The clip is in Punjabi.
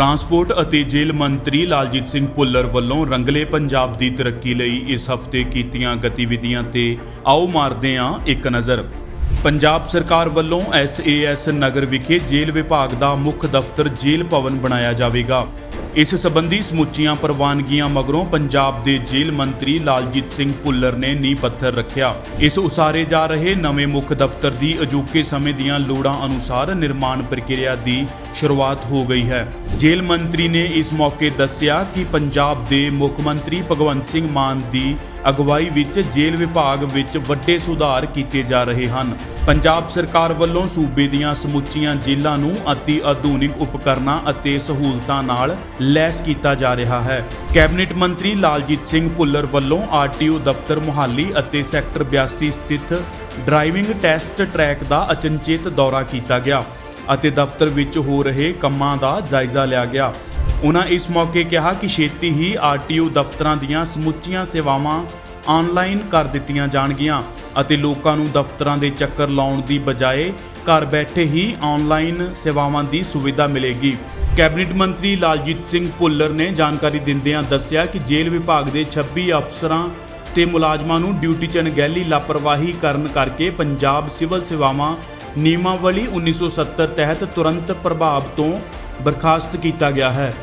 ਟਰਾਂਸਪੋਰਟ ਅਤੇ ਜੇਲ੍ਹ ਮੰਤਰੀ ਲਾਲਜੀਤ ਸਿੰਘ ਭੁੱਲਰ ਵੱਲੋਂ ਰੰਗਲੇ ਪੰਜਾਬ ਦੀ ਤਰੱਕੀ ਲਈ ਇਸ ਹਫ਼ਤੇ ਕੀਤੀਆਂ ਗਤੀਵਿਧੀਆਂ ਤੇ ਆਓ ਮਾਰਦੇ ਹਾਂ ਇੱਕ ਨਜ਼ਰ। ਪੰਜਾਬ ਸਰਕਾਰ ਵੱਲੋਂ ਐਸਏਐਸ ਨਗਰ ਵਿਖੇ ਜੇਲ੍ਹ ਵਿਭਾਗ ਦਾ ਮੁੱਖ ਦਫ਼ਤਰ ਜੇਲ੍ਹ ਭਵਨ ਬਣਾਇਆ ਜਾਵੇਗਾ। ਇਸ ਸਬੰਧੀ ਸਮੁੱਚੀਆਂ ਪ੍ਰਵਾਨਗੀਆਂ ਮਗਰੋਂ ਪੰਜਾਬ ਦੇ ਜੇਲ੍ਹ ਮੰਤਰੀ ਲਾਲਜੀਤ ਸਿੰਘ ਭੁੱਲਰ ਨੇ ਨੀਂਹ ਪੱਥਰ ਰੱਖਿਆ। ਇਸ ਉਸਾਰੇ ਜਾ ਰਹੇ ਨਵੇਂ ਮੁੱਖ ਦਫ਼ਤਰ ਦੀ ਅਜੋਕੇ ਸਮੇਂ ਦੀਆਂ ਲੋੜਾਂ ਅਨੁਸਾਰ ਨਿਰਮਾਣ ਪ੍ਰਕਿਰਿਆ ਦੀ ਸ਼ੁਰੂਆਤ ਹੋ ਗਈ ਹੈ। ਜੇਲ੍ਹ ਮੰਤਰੀ ਨੇ ਇਸ ਮੌਕੇ ਦੱਸਿਆ ਕਿ ਪੰਜਾਬ ਦੇ ਮੁੱਖ ਮੰਤਰੀ ਭਗਵੰਤ ਸਿੰਘ ਮਾਨ ਦੀ ਅਗਵਾਈ ਵਿੱਚ ਜੇਲ੍ਹ ਵਿਭਾਗ ਵਿੱਚ ਵੱਡੇ ਸੁਧਾਰ ਕੀਤੇ ਜਾ ਰਹੇ ਹਨ। ਪੰਜਾਬ ਸਰਕਾਰ ਵੱਲੋਂ ਸੂਬੇ ਦੀਆਂ ਸਮੁੱਚੀਆਂ ਜੇਲ੍ਹਾਂ ਨੂੰ ਅਤੀ ਆਧੁਨਿਕ ਉਪਕਰਨਾਂ ਅਤੇ ਸਹੂਲਤਾਂ ਨਾਲ ਲੈਸ ਕੀਤਾ ਜਾ ਰਿਹਾ ਹੈ। ਕੈਬਨਿਟ ਮੰਤਰੀ ਲਾਲਜੀਤ ਸਿੰਘ ਭੁੱਲਰ ਵੱਲੋਂ ਆਰਟੀਓ ਦਫ਼ਤਰ ਮੁਹਾਲੀ ਅਤੇ ਸੈਕਟਰ 82 ਸਥਿਤ ਡਰਾਈਵਿੰਗ ਟੈਸਟ ਟਰੈਕ ਦਾ ਅਚਨਚੇਤ ਦੌਰਾ ਕੀਤਾ ਗਿਆ। ਅਤੇ ਦਫ਼ਤਰ ਵਿੱਚ ਹੋ ਰਹੇ ਕੰਮਾਂ ਦਾ ਜਾਇਜ਼ਾ ਲਿਆ ਗਿਆ। ਉਹਨਾਂ ਇਸ ਮੌਕੇ ਕਿਹਾ ਕਿ ਛੇਤੀ ਹੀ ਆਰਟੀਓ ਦਫ਼ਤਰਾਂ ਦੀਆਂ ਸਮੁੱਚੀਆਂ ਸੇਵਾਵਾਂ ਆਨਲਾਈਨ ਕਰ ਦਿੱਤੀਆਂ ਜਾਣਗੀਆਂ ਅਤੇ ਲੋਕਾਂ ਨੂੰ ਦਫ਼ਤਰਾਂ ਦੇ ਚੱਕਰ ਲਾਉਣ ਦੀ ਬਜਾਏ ਘਰ ਬੈਠੇ ਹੀ ਆਨਲਾਈਨ ਸੇਵਾਵਾਂ ਦੀ ਸੁਵਿਧਾ ਮਿਲੇਗੀ। ਕੈਬਨਿਟ ਮੰਤਰੀ ਲਾਲਜੀਤ ਸਿੰਘ ਭੁੱਲਰ ਨੇ ਜਾਣਕਾਰੀ ਦਿੰਦਿਆਂ ਦੱਸਿਆ ਕਿ ਜੇਲ੍ਹ ਵਿਭਾਗ ਦੇ 26 ਅਫਸਰਾਂ ਤੇ ਮੁਲਾਜ਼ਮਾਂ ਨੂੰ ਡਿਊਟੀ 'ਚ ਅਣਗਹਿਲੀ ਲਾਪਰਵਾਹੀ ਕਰਨ ਕਰਕੇ ਪੰਜਾਬ ਸਿਵਲ ਸੇਵਾਵਾਂ ਨਿਯਮਾਵਲੀ 1970 ਤਹਿਤ ਤੁਰੰਤ ਪ੍ਰਭਾਵ ਤੋਂ ਬਰਖਾਸਤ ਕੀਤਾ ਗਿਆ ਹੈ।